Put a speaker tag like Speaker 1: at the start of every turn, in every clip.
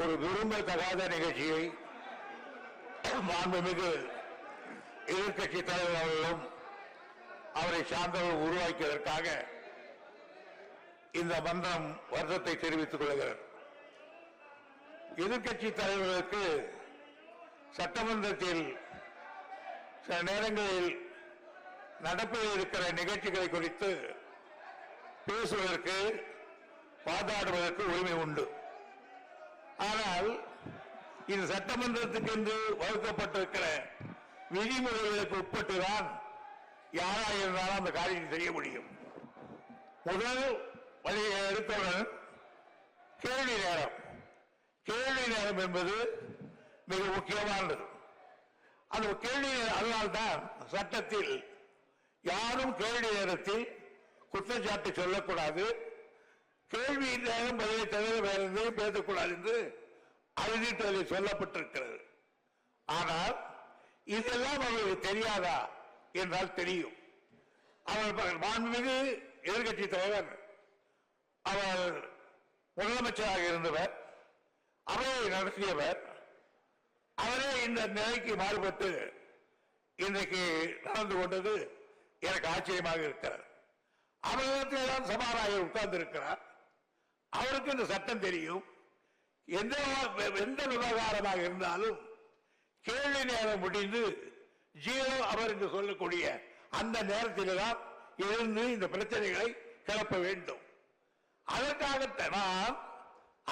Speaker 1: ஒரு விரும்பத்தகாத நிகழ்ச்சியை மாண்புமிகு எதிர்க்கட்சி தலைவர் அவர்களும் அவரை சார்ந்தவர்கள் உருவாக்கியதற்காக இந்த மன்றம் வருத்தத்தை தெரிவித்துக் கொள்கிறார் எதிர்க்கட்சி தலைவர்களுக்கு சட்டமன்றத்தில் சில நேரங்களில் நடப்பில் இருக்கிற நிகழ்ச்சிகளை குறித்து பேசுவதற்கு வாதாடுவதற்கு உரிமை உண்டு. ஆனால் இது சட்டமன்றத்துக்கு என்று வகுக்கப்பட்டிருக்கிற விதிமுறைகளுக்கு உட்பட்டுதான் யாராக இருந்தாலும் அந்த காரியம் செய்ய முடியும். முதல் வழியை எடுத்தவுடன் கேள்வி நேரம். கேள்வி நேரம் என்பது மிக முக்கியமானது. அந்த கேள்வி அதனால்தான் சட்டத்தில் யாரும் கேள்வி நேரத்தில் குற்றச்சாட்டு சொல்லக்கூடாது. கேள்வி நேரம் பதிலை தவிர வேற எதையும் பேசக்கூடாது என்று அறிவித்து அதில் சொல்லப்பட்டிருக்கிறது. ஆனால் இதெல்லாம் அவர்களுக்கு தெரியாதா என்றால் தெரியும். அவர் மாண்புமிகு எதிர்கட்சி தலைவர் அவர் முதலமைச்சராக இருந்தவர் அவையை நடத்தியவர் அவரே இந்த நிலைக்கு மாறுபட்டு இன்றைக்கு நடந்து கொண்டது எனக்கு ஆச்சரியமாக இருக்கிறார் அவரிடத்தில் தான் சபாநாயகர் உட்கார்ந்து இருக்கிறார் அவருக்கு இந்த சட்டம் தெரியும். எந்த எந்த விவகாரமாக இருந்தாலும் கேள்வி நேரம் முடிந்து ஜீரோ அவர் என்று சொல்லக்கூடிய அந்த நேரத்தில் தான் எழுந்து இந்த பிரச்சனைகளை கிளப்ப வேண்டும். அதற்காகத்தான் நான்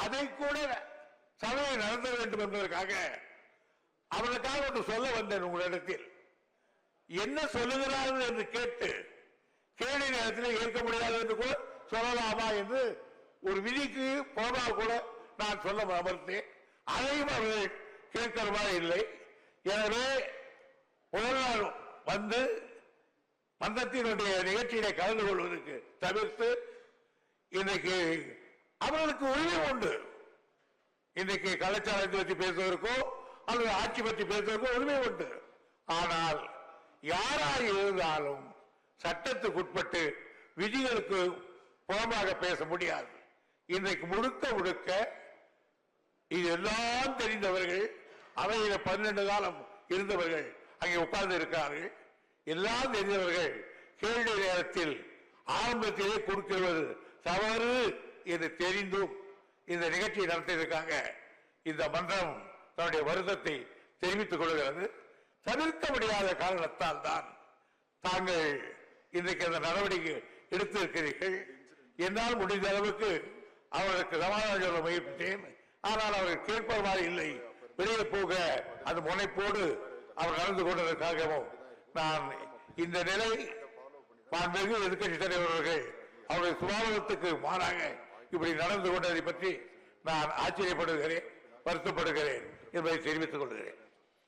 Speaker 1: அதை கூட சபையை நடத்த வேண்டும் என்பதற்காக அவனுக்காக ஒன்று சொல்ல வந்தேன் உங்களிடத்தில். என்ன சொல்லுகிறார்கள் என்று கேட்டு கேள்வி நேரத்தில் ஏற்க முடியாது என்று கூட சொல்லலாமா என்று ஒரு விதிக்கு போனால் கூட நான் சொல்ல அமர்த்தேன் அதையும் அவர்கள் கேட்கிறமா இல்லை. எனவே முதல் நாள் வந்து மந்தத்தினுடைய நிகழ்ச்சியில கலந்து கொள்வதற்கு தவிர்த்து இன்றைக்கு அவர்களுக்கு உரிமை உண்டு. இன்றைக்கு கலாச்சாரத்தை பற்றி பேசுவதற்கோ அல்லது ஆட்சி பற்றி பேசுவதற்கோ உரிமை உண்டு. ஆனால் யாராக இருந்தாலும் சட்டத்துக்குட்பட்டு விதிகளுக்கு புறமாக பேச முடியாது. இன்றைக்கு முழுக்க முழுக்க இது எல்லாம் தெரிந்தவர்கள் அவையில பன்னெண்டு காலம் இருந்தவர்கள் அங்கே உட்கார்ந்து இருக்கிறார்கள் எல்லாம் தெரிந்தவர்கள் கேள்வி நேரத்தில் ஆரம்பத்திலே கொடுக்கிறது தவறு என்று தெரிந்தும் இந்த நிகழ்ச்சியை நடத்தியிருக்காங்க. இந்த மன்றம் தன்னுடைய வருத்தத்தை தெரிவித்துக் கொள்கிறது. தவிர்க்க முடியாத காரணத்தால் தான் தாங்கள் இன்றைக்கு அந்த நடவடிக்கை எடுத்திருக்கிறீர்கள். என்னால் முடிந்த அளவுக்கு அவர்களுக்கு சமாதானம் சொல்ல முயற்சித்தேன். ஆனால் அவர்கள் கேட்பவாறு இல்லை. வெளியே போக அந்த முனைப்போடு அவர் நடந்து கொண்டதற்காகவும் நான் இந்த நிலை மாண்புமிகு எதிர்கட்சி தலைவர்கள் அவர்கள் அவருடைய சுபாவத்துக்கு மாறாக இப்படி நடந்து கொண்டதை பற்றி நான் ஆச்சரியப்படுகிறேன் வருத்தப்படுகிறேன் என்பதை தெரிவித்துக் கொள்கிறேன்.